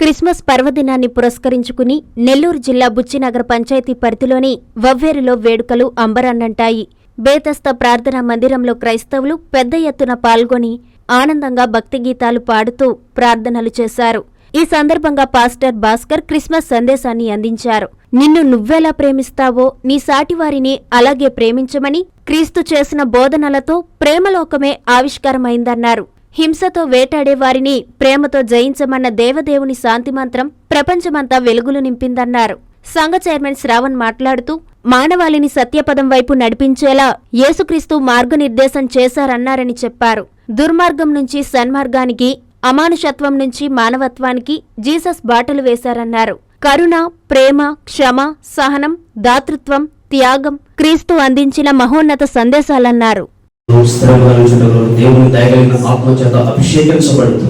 Christmas పర్వదినాన్ని పురస్కరించుకుని నెల్లూరు జిల్లా బుచ్చినగర్ పంచాయతీ పరిధిలోని వవ్వేరులో వేడుకలు అంబరాన్నంటాయి. బేతస్త ప్రార్థనా మందిరంలో క్రైస్తవులు పెద్ద ఎత్తున పాల్గొని ఆనందంగా భక్తి గీతాలు పాడుతూ ప్రార్థనలు చేశారు. ఈ సందర్భంగా పాస్టర్ భాస్కర్ క్రిస్మస్ సందేశాన్ని అందించారు. నిన్ను నువ్వెలా ప్రేమిస్తావో నీ సాటివారిని అలాగే ప్రేమించమని క్రీస్తు చేసిన బోధనలతో ప్రేమలోకమే ఆవిష్కారమైందన్నారు. హింసతో వేటాడే వారిని ప్రేమతో జయించమన్న దేవదేవుని శాంతి మంత్రం ప్రపంచమంతా వెలుగులు నింపిందన్నారు. సంఘ చైర్మన్ శ్రావణ్ మాట్లాడుతూ మానవాళిని సత్యపదం వైపు నడిపించేలా యేసుక్రీస్తు మార్గనిర్దేశం చేశారన్నారని చెప్పారు. దుర్మార్గం నుంచి సన్మార్గానికి అమానుషత్వం నుంచి మానవత్వానికి జీసస్ బాటలు వేశారన్నారు. కరుణ ప్రేమ క్షమ సహనం దాతృత్వం త్యాగం క్రీస్తు అందించిన మహోన్నత సందేశాలన్నారు. స్థిరంగా నిలుచుటకు దేవుని దయగలిగిన ఆత్మ చేత అభిషేకించబడుతూ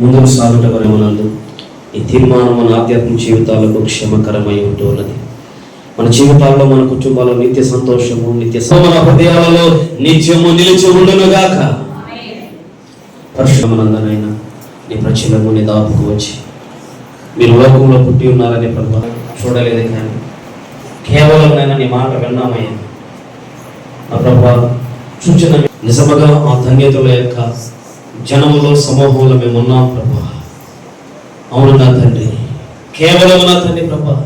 ముందుకు సాగుట వరమునందు ఈ తీర్మానం మన ఆధ్యాత్మిక జీవితాలకు క్షేమకరమై ఉంటూ ఉన్నది మన జీవితాల్లో మన కుటుంబాల్లో నిత్య సంతోషము నిత్య మన హృదయాలలో నిత్యము నిలిచి ఉండునుగాక. పరిశ్రమనందనైనా నీ ప్రజలము నీ దాపుకు వచ్చి మీరు లోకంలో పుట్టి ఉన్నారని ప్రభు చూడలేదు కానీ కేవలం నైనా నీ మాట విన్నామయ్యా. ఆ ప్రభా సూచన నిజముగా ఆ ధన్యతల యొక్క జనములో సమూహంలో మేము ఉన్నాం ప్రభా. అవును నా తండ్రి. కేవలం నా తండ్రి ప్రభా.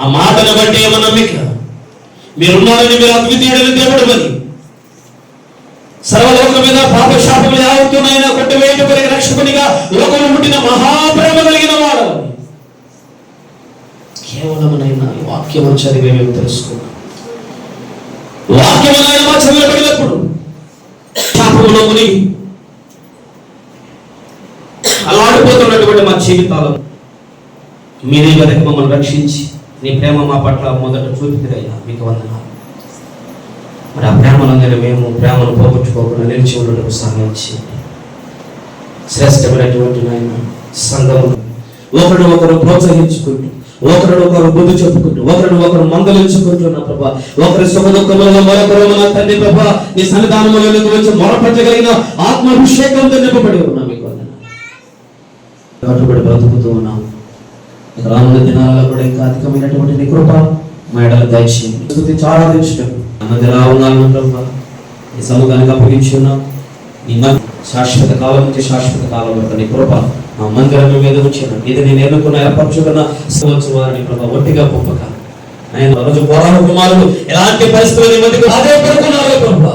ఆ మాటను బట్టి ఏమో నమ్మిక. మీరున్నారని మీరు అద్వితీయుడని దేవుడు అని సర్వలోక మీద పాప యావత్తునైనా కొట్టివేయటం కలిగి రక్షకునిగా లోకము పుట్టిన మహాప్రేమ కలిగిన వాడు కేవలమునైనా వాక్యము చదివే మేము తెలుసుకున్నాం. వాక్యమైన చదివే చదివబడినప్పుడు మునిగి అలాడిపోతున్నటువంటి మా జీవితాలను మీరే కనుక మమ్మల్ని రక్షించి నీ ప్రేమ మా పట్ల మొదట చూపిదిరయ్యా మీకు వందనాలు. మరి ఆ ప్రేమలందరూ మేము ప్రేమను పోగొట్టుకోకుండా నిలిచి ఉండటం సాధించి శ్రేష్టమైనటువంటి నాయన సంఘము ఒకరిని ఒకరు ప్రోత్సహించుకుంటూ ఒకరిని ఒకరు బుద్ధి చెప్పుకుంటూ ఒకరిని ఒకరు మందలించుకుంటున్నా ప్రభా. ఒకరి సుఖ మరొకరు నా తండ్రి ప్రభా నీ సన్నిధానములోకి వచ్చి మొరపరచగలిగిన ఆత్మాభిషేకంతో నింపబడి ఉన్నా మీకు కట్టుబడి బ్రతుకుతూ ఉన్నాం. రానున్న దినాలలో కూడా ఇంకా అధికమైనటువంటి నీ కృప మా ఎడల దయచేయండి. చాలా దించడం అన్నది ఎలా ఉన్నాను ప్రభా. ఈ సముఖానికి అప్పగించి ఉన్నాం నీ మ- శాశ్వత కాలం నుంచి శాశ్వత కాలం వరకు నీ కృప మా మందిరం మీద ఉంచిన. ఇది నేను ఎన్నుకున్న ఏర్పరచుకున్న సంవత్సరం వారిని ప్రభా ఒట్టిగా గొప్పగా ఆయన రోజు పోరాడు కుమారుడు. ఎలాంటి పరిస్థితులు మధ్యకు అదే పెడుతున్నారు ప్రభా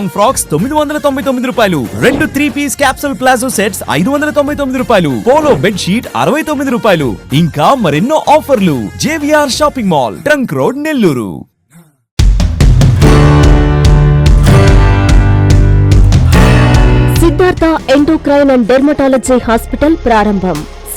లాంగ్ ఫ్రాక్స్ తొమ్మిది వందల తొంభై తొమ్మిది రూపాయలు. రెండు three piece capsule palazzo sets ఐదు వందల తొంభై తొమ్మిది రూపాయలు. పోలో బెడ్ షీట్ అరవై తొమ్మిది రూపాయలు. ఇంకా మరెన్నో ఆఫర్లు. JVR shopping mall trunk road Nellore. Siddhartha endocrine and dermatology hospital ప్రారంభం.